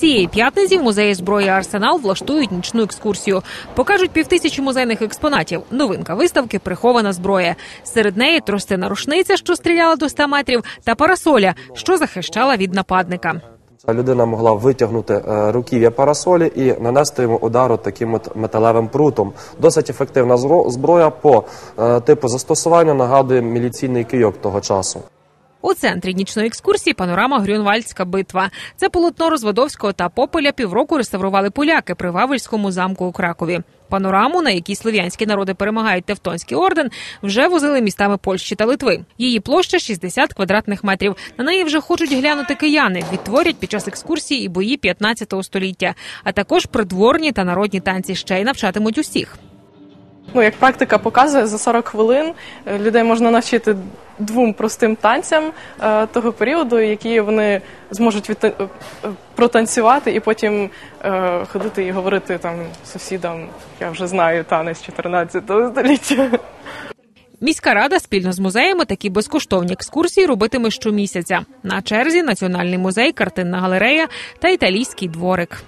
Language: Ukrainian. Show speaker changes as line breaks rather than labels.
Цієї п'ятниці в музеї зброї Арсенал влаштують нічну екскурсію. Покажуть півтисячі музейних експонатів. Новинка виставки прихована зброя. Серед неї тростина рушниця, що стріляла до 100 метрів, та парасоля, що захищала від нападника.
Людина могла витягнути е, руків'я парасолі і нанести йому удар от таким от металевим прутом. Досить ефективна зброя по е, типу застосування нагадує міліційний кийок того часу.
У центрі нічної екскурсії панорама Грюнвальдська битва. Це полотно Розводовського та Попеля півроку реставрували поляки при Вавельському замку у Кракові. Панораму, на якій слов'янські народи перемагають Тевтонський орден, вже возили містами Польщі та Литви. Її площа 60 квадратних метрів. На неї вже хочуть глянути кияни. Відтворять під час екскурсії і бої 15 століття, а також придворні та народні танці ще й навчатимуть усіх.
Ну, як практика показує, за 40 хвилин е, людей можна навчити двом простим танцям е, того періоду, які вони зможуть відта- е, протанцювати і потім е, ходити і говорити там сусідам, я вже знаю танець 14 століття.
Міська рада спільно з музеями такі безкоштовні екскурсії робитиме щомісяця. На черзі Національний музей, картинна галерея та італійський дворик.